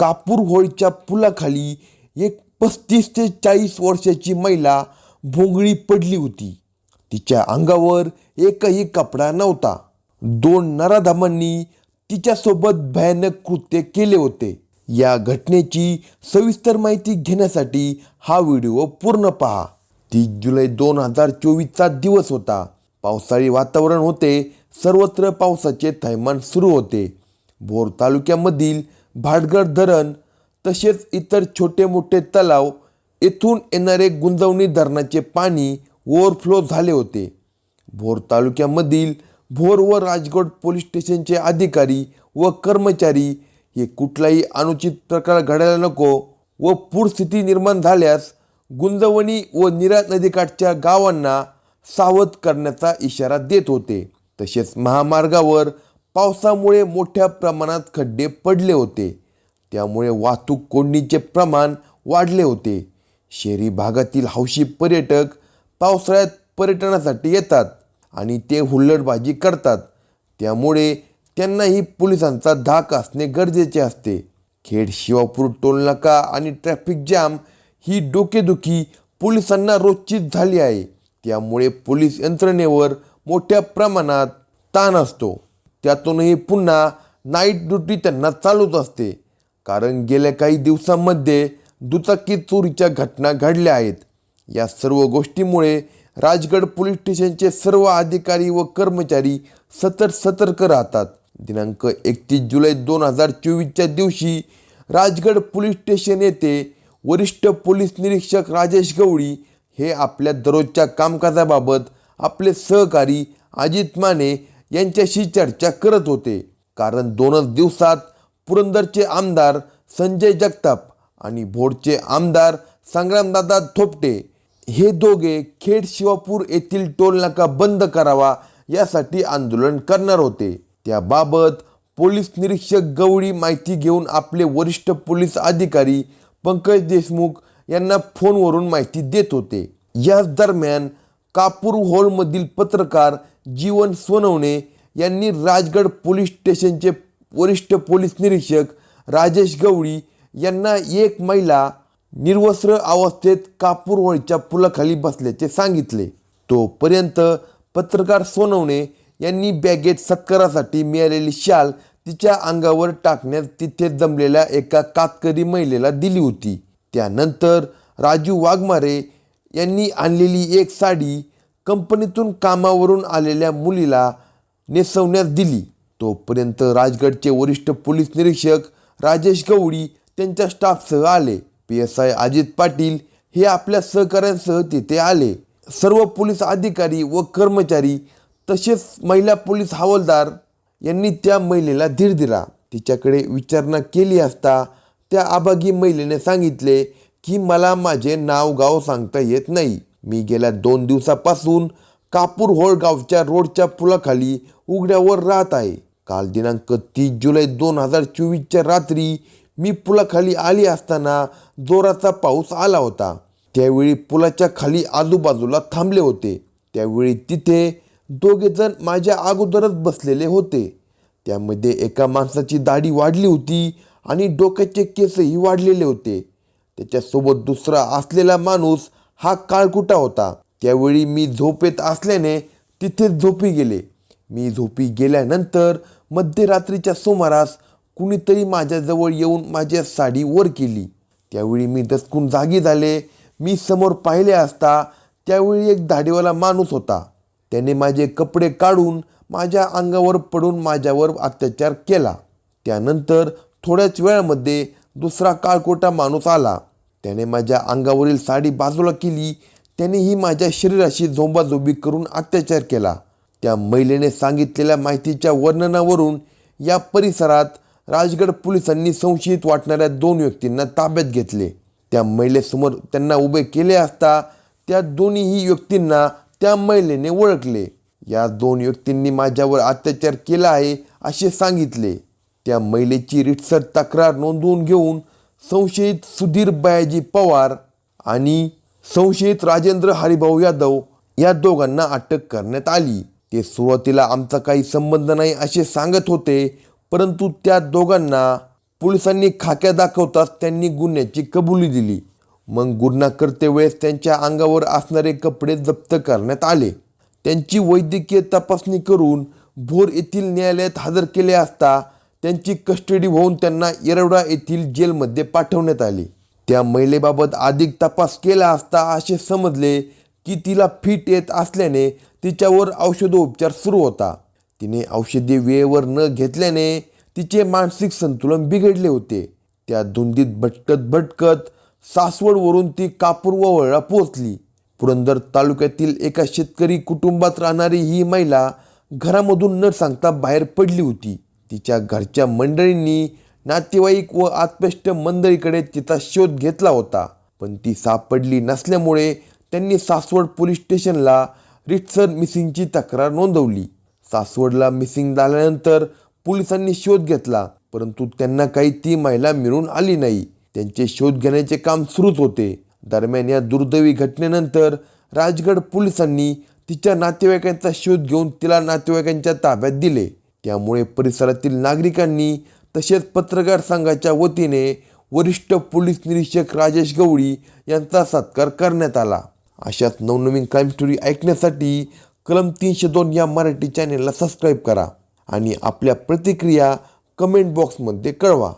कापूर होळीच्या पुलाखाली एक पस्तीस ते चाळीस वर्षाची महिला भोंगळी पडली होती. तिच्या अंगावर एकही कपडा नव्हता. दोन नराधामांनी तिच्यासोबत भयानक कृत्य केले होते. या घटनेची सविस्तर माहिती घेण्यासाठी हा व्हिडिओ पूर्ण पहा. तीस जुलै दोन हजार चोवीसचा दिवस होता. पावसाळी वातावरण होते. सर्वत्र पावसाचे थैमान सुरू होते. भोर तालुक्यामधील भाटगड धरण तसेच इतर छोटे मोठे तलाव येथून येणारे गुंजवणी धरणाचे पाणी ओव्हरफ्लो झाले होते. भोर तालुक्यामधील भोर व राजगड पोलीस स्टेशनचे अधिकारी व कर्मचारी हे कुठलाही अनुचित प्रकार घडायला नको व पूरस्थिती निर्माण झाल्यास गुंजवणी व निरात नदीकाठच्या गावांना सावध करण्याचा इशारा देत होते. तसेच महामार्गावर पावसामुळे मोठ्या प्रमाणात खड्डे पडले होते. त्यामुळे वाहतूक कोंडीचे प्रमाण वाढले होते. शहरी भागातील हौशी पर्यटक पावसाळ्यात पर्यटनासाठी येतात आणि ते हुल्लडबाजी करतात. त्यामुळे त्यांनाही पोलिसांचा धाक असणे गरजेचे असते. खेड शिवापूर टोलनाका आणि ट्रॅफिक जाम ही डोकेदुखी पोलिसांना रोजचीच झाली आहे. त्यामुळे पोलीस यंत्रणेवर मोठ्या प्रमाणात ताण असतो. त्यातूनही पुन्हा नाईट ड्युटी त्यांना चालूच असते. कारण गेल्या काही दिवसांमध्ये दुचाकी चोरीच्या घटना घडल्या आहेत. या सर्व गोष्टीमुळे राजगड पोलीस स्टेशनचे सर्व अधिकारी व कर्मचारी सतत सतर्क राहतात. दिनांक एकतीस जुलै दोन हजार चोवीसच्या दिवशी राजगड पोलीस स्टेशन येथे वरिष्ठ पोलीस निरीक्षक राजेश गवळी हे आपल्या दररोजच्या कामकाजाबाबत आपले सहकारी अजित माने यांच्याशी चर्चा करत होते. कारण दोनच दिवसात पुरंदरचे आमदार संजय जगताप आणि भोडचे आमदार संग्रामदादा थोपटे हे दोघे खेड शिवापूर येथील टोलनाका बंद करावा यासाठी आंदोलन करणार होते. त्याबाबत पोलीस निरीक्षक गवळी माहिती घेऊन आपले वरिष्ठ पोलीस अधिकारी पंकज देशमुख यांना फोनवरून माहिती देत होते. याच दरम्यान कापूर हॉलमधील पत्रकार जीवन सोनवणे यांनी राजगड पोलीस स्टेशनचे वरिष्ठ पोलीस निरीक्षक राजेश गवळी यांना एक महिला निर्वस्त्र अवस्थेत कापूरवळीच्या पुलाखाली बसल्याचे सांगितले. तोपर्यंत पत्रकार सोनवणे यांनी बॅगेत सत्कारासाठी मिळालेली शाल तिच्या अंगावर टाकण्यात तिथे जमलेल्या एका कातकरी महिलेला दिली होती. त्यानंतर राजू वाघमारे यांनी आणलेली एक साडी कंपनीतून कामावरून आलेल्या मुलीला नेसवण्यास दिली. तोपर्यंत राजगडचे वरिष्ठ पोलीस निरीक्षक राजेश गवळी त्यांच्या स्टाफसह आले. P S I Ajit Patil हे आपल्या सहकाऱ्यांसह तिथे आले. सर्व पोलीस अधिकारी व कर्मचारी तसेच महिला पोलीस हवालदार यांनी त्या महिलेला धीर दिला. तिच्याकडे विचारणा केली असता त्या अभागी महिलेने सांगितले की मला माझे नाव गाव सांगता येत नाही. मी गेल्या दोन दिवसापासून कापूर होळगावच्या रोडच्या पुलाखाली उघड्यावर राहत आहे. काल दिनांक तीस जुलै दोन हजार चोवीसच्या रात्री मी पुलाखाली आली असताना जोराचा पाऊस आला होता. त्यावेळी पुलाच्या खाली आजूबाजूला थांबले होते. त्यावेळी तिथे दोघेजण माझ्या अगोदरच बसलेले होते. त्यामध्ये एका माणसाची दाढी वाढली होती आणि डोक्याचे केसही वाढलेले होते. त्याच्यासोबत दुसरा असलेला माणूस हा काळकुटा होता? त्यावेळी मी झोपेत असल्याने तिथेच झोपी गेले. मी झोपी गेल्यानंतर मध्यरात्रीच्या सुमारास कुणीतरी माझ्याजवळ येऊन माझ्या साडी वर केली. त्यावेळी मी दचकून जागी झाले. मी समोर पाहिले असता त्यावेळी एक धाडीवाला माणूस होता. त्याने माझे कपडे काढून माझ्या अंगावर पडून माझ्यावर अत्याचार केला. त्यानंतर थोड्याच वेळामध्ये दुसरा काळकोटा माणूस आला. त्याने माझ्या अंगावरील साडी बाजूला केली. त्याने ही माझ्या शरीराशी झोंबाझोंबी करून अत्याचार केला. त्या महिलेने सांगितलेल्या माहितीच्या वर्णनावरून या परिसरात राजगड पोलिसांनी संशयित वाटणाऱ्या दोन व्यक्तींना ताब्यात घेतले. त्या महिलेसमोर त्यांना उभे केले असता त्या दोन्हीही व्यक्तींना त्या महिलेने ओळखले. या दोन व्यक्तींनी माझ्यावर अत्याचार केला आहे असे सांगितले. त्या महिलेची रितसर तक्रार नोंदवून घेऊन संशयित सुधीर बायाजी पवार आणि संशयित राजेंद्र हरिभाऊ यादव या दोघांना अटक करण्यात आली. ते सुरुवातीला आमचा काही संबंध नाही असे सांगत होते परंतु त्या दोघांना पोलिसांनी खाक्या दाखवताच त्यांनी गुन्ह्याची कबुली दिली. मग गुन्हा करतेवेळेस त्यांच्या अंगावर असणारे कपडे जप्त करण्यात आले. त्यांची वैद्यकीय तपासणी करून भोर येथील न्यायालयात हजर केले असता त्यांची कस्टडी होऊन त्यांना येरवडा येथील जेलमध्ये पाठवण्यात आले. त्या महिलेबाबत अधिक तपास केला असता असे समजले की तिला फिट येत असल्याने तिच्यावर औषधोपचार सुरू होता. तिने औषधे वेळेवर न घेतल्याने तिचे मानसिक संतुलन बिघडले होते. त्या धुंदीत भटकत भटकत सासवडवरून ती कापूर वळला पोहोचली. पुरंदर तालुक्यातील एका शेतकरी कुटुंबात राहणारी ही महिला घरामधून न सांगता बाहेर पडली होती. तिच्या घरच्या मंडळींनी नातेवाईक व आत्पेष्ट मंडळीकडे तिचा शोध घेतला होता. पण ती सापडली नसल्यामुळे त्यांनी सासवड पोलीस स्टेशनला रिटसर मिसिंगची तक्रार नोंदवली. सासवडला मिसिंग झाल्यानंतर पोलिसांनी शोध घेतला परंतु त्यांना काही ती महिला मिळून आली नाही. त्यांचे शोध घेण्याचे काम सुरूच होते. दरम्यान या दुर्दैवी घटनेनंतर राजगड पोलिसांनी तिच्या नातेवाईकांचा शोध घेऊन तिला नातेवाईकांच्या ताब्यात दिले. त्यामुळे परिसरातील नागरिकांनी तसेच पत्रकार संघाच्या वतीने वरिष्ठ पोलीस निरीक्षक राजेश गवळी यांचा सत्कार करण्यात आला. अशाच नवनवीन क्राईम स्टोरी ऐकण्यासाठी कलम तीनशे दोन या मराठी चॅनेलला सबस्क्राईब करा आणि आपल्या प्रतिक्रिया कमेंट बॉक्समध्ये कळवा.